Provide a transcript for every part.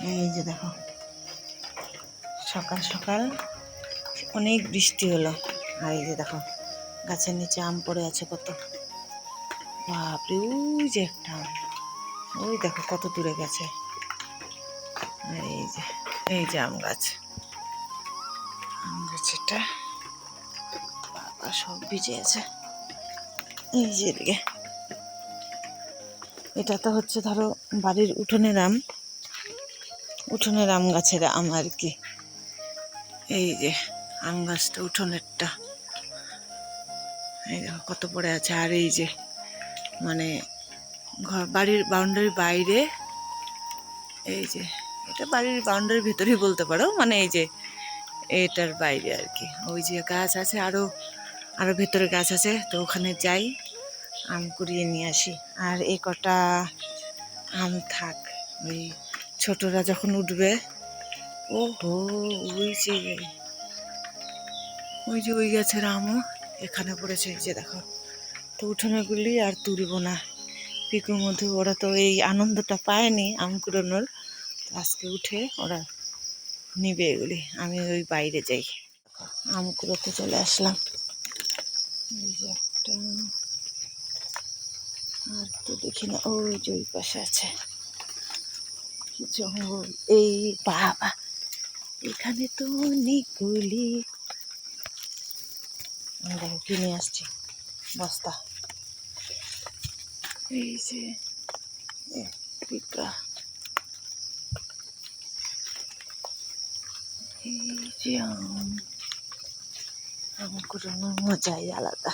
এই যে দেখো। সকাল সকাল অনেক বৃষ্টি হলো। আর এই যে দেখো, গাছের নিচে আম পড়ে আছে কত। বাপরে, ওই যে একটা আম। ওই দেখো কত দূরে গেছে। এই যে এই যে আম গাছ। আম গাছেরটা বাবা সব ভিজে আছে। এই যে এটা তো হচ্ছে ধরো বাড়ির উঠোনের আম। উঠোনের আম গাছের আম আর কি। এই যে আম গাছটা, উঠোনেরটা। এই দেখো কত পড়ে আছে। আর এই যে মানে ঘর, বাড়ির বাউন্ডারির বাইরে, এই যে এটা বাড়ির বাউন্ডারির ভিতরেই বলতে পারো মানে এই যে এটার বাইরে আর কি। ওই যে গাছ আছে আরও আরও ভেতরে গাছ আছে, তো ওখানে যাই, আম কুড়িয়ে নিয়ে আসি। আর এই কটা আম থাক, ওই ছোটরা যখন উঠবে ও হো ওই যে ওই যে ওই গাছের আমও এখানে পড়েছে যে দেখো। তো উঠোনেগুলি আর তুলব না। পিকুর মধ্যে ওরা তো এই আনন্দটা পায়নি আম কুড়োনোর আজকে উঠে ওরা নিবে এগুলি, আমি ওই বাইরে যাই। আম কুড়োতে চলে আসলাম। যে একটা, আর তো দেখি না, ওই যে ওই পাশে আছে। জঙ্গল এই বাবা। এখানে তো অনেকগুলি আমি দেখো কিনে আসছি। বস্তা। এই যে এ, পিঁপড়া। এই যে আম। আম কুড়ানোর মজাই আলাদা।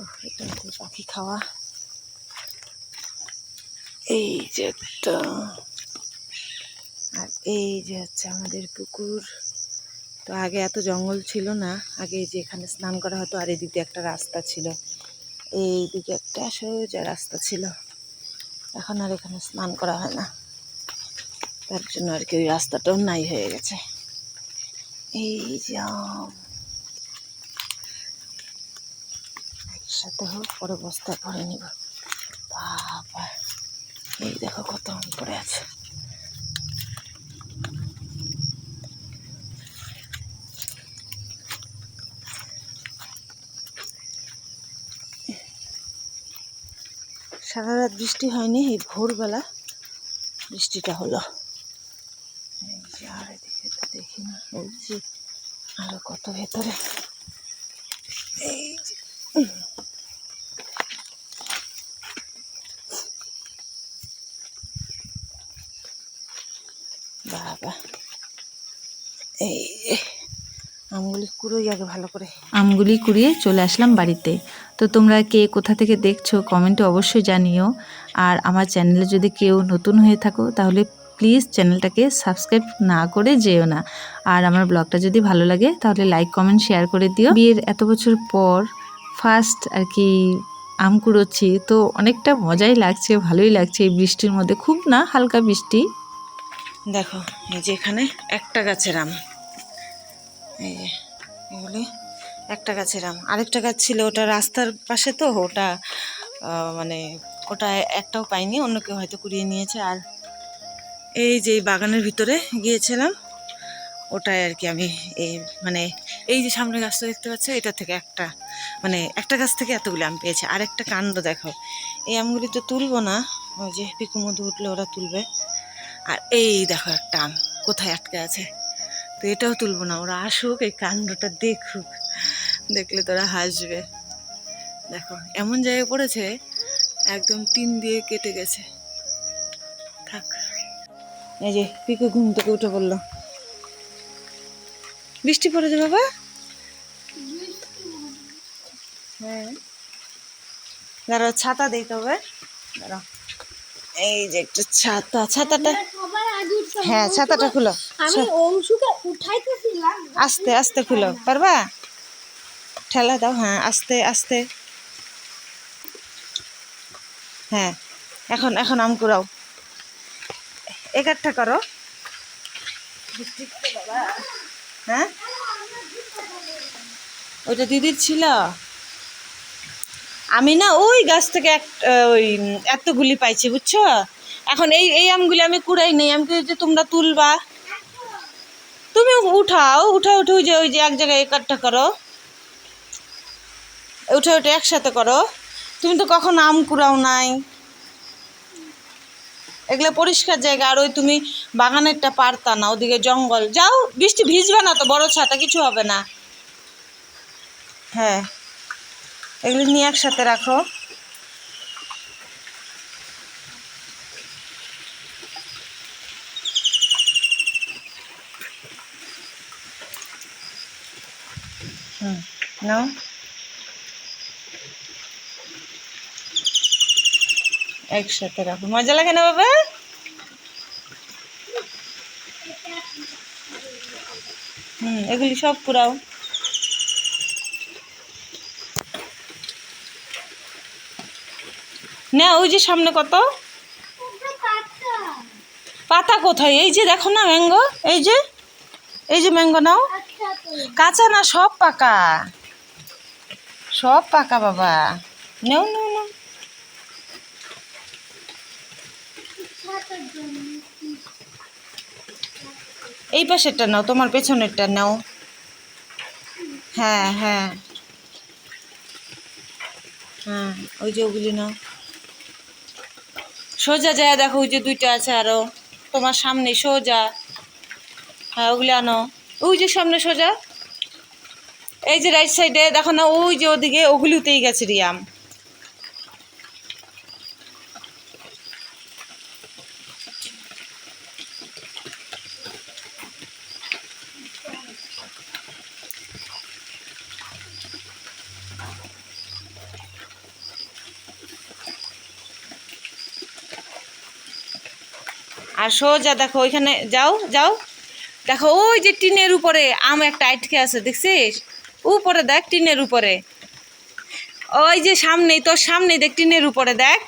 ওহ, এটা তো পাখি খাওয়া। এই যে একটা আর এই যে হচ্ছে আমাদের পুকুর। তো আগে এত জঙ্গল ছিল না, আগে যে এখানে স্নান করা হতো আর এদিকে একটা রাস্তা ছিল। এই দিকে একটা সোজা রাস্তা ছিল। এখন আর এখানে স্নান করা হয় না। তার জন্য আর কি ওই রাস্তাটাও নাই হয়ে গেছে। এই যে একসাথে হোক, পরে বস্তা ভরে নিব। বাবা, এই দেখো কত পড়ে আছে। সারা রাত বৃষ্টি হয়নি, এই ভোরবেলা বৃষ্টিটা হলো। আর এদিকে তো দেখি না ওই যে আরও কত ভেতরে। এই বাবা, এই আমগুলি কুড়োই আগে ভালো করে। আমগুলি কুড়িয়ে চলে আসলাম বাড়িতে। তো তোমরা কে কোথা থেকে দেখছ কমেন্টে অবশ্যই জানিও। আর আমার চ্যানেলে যদি কেউ নতুন হয়ে থাকো, তাহলে প্লিজ চ্যানেলটাকে সাবস্ক্রাইব না করে যেও না। আর আমার ব্লগটা যদি ভালো লাগে, তাহলে লাইক কমেন্ট শেয়ার করে দিও। বিয়ের এত বছর পর ফার্স্ট আর কি আম কুড়োচ্ছি, তো অনেকটা মজাই লাগছে, ভালোই লাগছে এই বৃষ্টির মধ্যে। খুব না হালকা বৃষ্টি? দেখো, এই যে এখানে একটা গাছের আম। এই যে, এগুলি একটা গাছের আম। আরেকটা গাছ ছিল, ওটা রাস্তার পাশে তো, ওটা মানে ওটা একটাও পাইনি অন্য কেউ হয়তো কুড়িয়ে নিয়েছে। আর এই যে বাগানের ভিতরে গিয়েছিলাম ওটাই আর কি আমি এই মানে এই যে সামনে গাছটা দেখতে পাচ্ছ, এটা থেকে একটা মানে একটা গাছ থেকে এতগুলো আম পেয়েছে। আর একটা কাণ্ড দেখো। এই আমগুলি তো তুলবো না, ওই যে পিকু মধু উঠলে ওরা তুলবে। আর এই দেখো একটা আম, কোথায় আটকে আছে। তো এটাও তুলবো না, ওরা আসুক, এই কাণ্ডটা দেখুক। দেখলে তোরা হাসবে। দেখো এমন জায়গায় পড়েছে একদম টিন দিয়ে কেটে গেছে। থাক। এই যে পিকু ঘুম থেকে উঠে পড়ল। বৃষ্টি পড়েছে বাবা? হ্যাঁ। দাঁড়াও ছাতা দিতে হবে দাঁড়াও। এই যে একটা ছাতা ছাতাটা হ্যাঁ ছাতাটা খুলো। আমি অংশুকে উঠাইতেছিলাম। আস্তে আস্তে খুলো পারবা? ঠেলা দাও হ্যাঁ আস্তে আস্তে। হ্যাঁ এখন এখন আম কুড়াও। এগারটা করো। হ্যাঁ? ওইটা দিদির ছিল। আমি না ওই গাছ থেকে এক, ওই এতগুলি পাইছি, বুঝছ? এখন এই এই আমগুলি আমি কুড়াই নেই। আমি যে তোমরা তুলবা। তুমি উঠাও উঠা উঠে ওই যে ওই যে এক জায়গায় একটা করো। উঠে উঠে একসাথে করো। তুমি তো কখন আম কুড়াও নাই। এগুলো পরিষ্কার জায়গা, আর ওই তুমি বাগানেরটা পারতা না, ওদিকে জঙ্গল। যাও, বৃষ্টি ভিজবে না তো, বড় ছাতা, কিছু হবে না। হ্যাঁ এগুলো নিয়ে একসাথে রাখো। হুম, নাও। একসাথে রাখো মজা লাগে না বাবা? হুম, এগুলি সব পুরাও। না ওই যে সামনে কত? পাতা কোথায়? এই যে দেখো না ম্যাঙ্গো? এই যে? এই যে ম্যাঙ্গো নাও। কাঁচা না, সব পাকা? সব পাকা বাবা। নেও নেও নেও এই পাশেরটা নাও, তোমার পেছনেরটা নাও। হ্যাঁ হ্যাঁ। হ্যাঁ ওই যে ওগুলি নাও। সোজা যায় দেখো, ওই যে দুইটা আছে আরও। তোমার সামনে সোজা। হ্যাঁ ওগুলি আনো। ওই যে সামনে সোজা। এই যে রাইট সাইডে দেখো না, ওই যে ওদিকে, ওগুলিতেই গেছে রিয়াম। আর সোজা দেখো, ওইখানে যাও যাও। দেখো, ওই যে টিনের উপরে আম একটা আটকে আছে, দেখছিস? উপরে দেখ, টিনের উপরে। ওই যে সামনেই, তোর সামনেই দেখ, টিনের উপরে দেখ।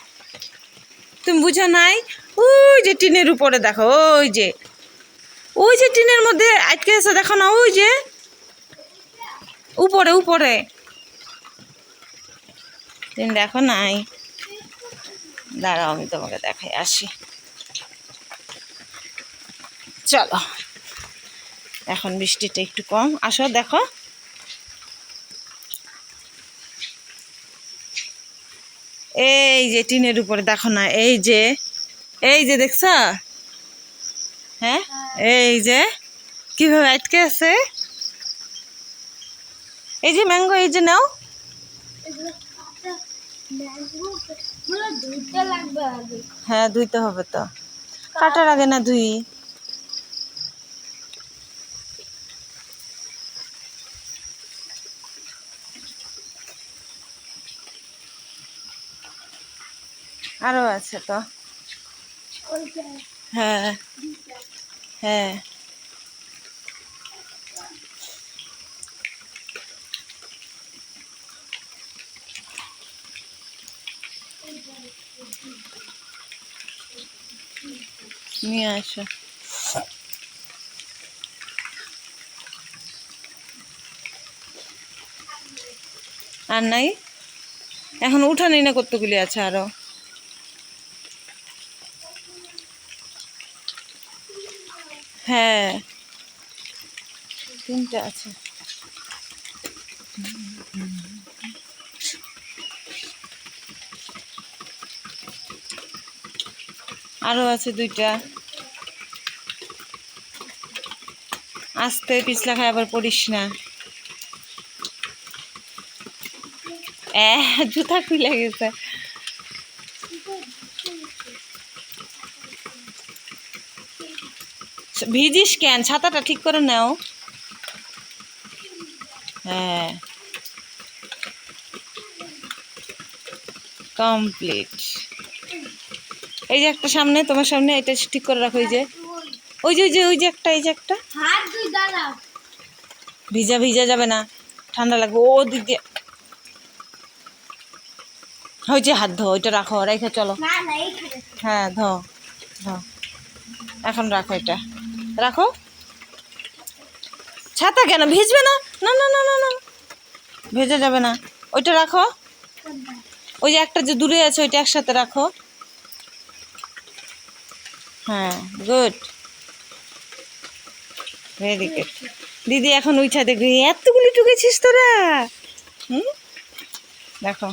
তুমি বুঝো নাই? ওই যে টিনের উপরে দেখো, ওই যে। ওই যে টিনের মধ্যে আটকে আছে, দেখো না, ওই যে। উপরে উপরে। তুমি দেখো নাই? দাঁড়াও, আমি তোমাকে দেখাই, আসি। চলো। এখন বৃষ্টিটা একটু কম। আসো, দেখো। এই যে টিনের উপরে, দেখো না, এই যে এই যে দেখছ? হ্যাঁ? এই যে, কীভাবে আটকে আছে? এই যে ম্যাঙ্গো, এই যে নাও। হ্যাঁ ধুইতে হবে তো। কাটার আগে না ধুই। আরও আছে তো। হ্যাঁ হ্যাঁ। নিয়ে আসো। আর নাই? এখন উঠানি না কতগুলি আছে আরও? হ্যাঁ। তিনটে আছে। আরও আছে দুইটা। আস্তে পিছলা খাই আবার পড়িস না। জুতা খুলে গেছে। ভিজিস কেন? ছাতাটা ঠিক করে নাও। হ্যাঁ। কমপ্লিট। এই যে একটা সামনে তোমার সামনে এটা ঠিক করে রাখো ওই যে। ওই যে ওই যে ওই যে একটা এই যে একটা। ভিজা ভিজা যাবে না। ঠান্ডা লাগবে। ও দিক দিয়ে। ওই যে হাত ধো ওইটা রাখো রেখে চলো। হ্যাঁ ধো ধো। এখন রাখো এটা। রাখো। ছাতা কেন? ভিজবে না? না না না না না। ভেজে যাবে না। ওইটা রাখো। ওই যে একটা যে দূরে আছে ওইটা একসাথে রাখো। হ্যাঁ গুড। ভেরি গুড দিদি এখন উঠা দেখবি এতগুলি টুকেছিস তোরা? হুম? দেখো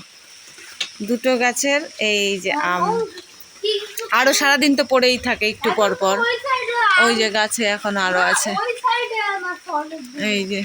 দুটো গাছের এই যে আম। কিন্তু আরও সারাদিন তো পড়েই থাকে একটু পর পর। ওই যে গাছে এখন আরও আছে। এই যে।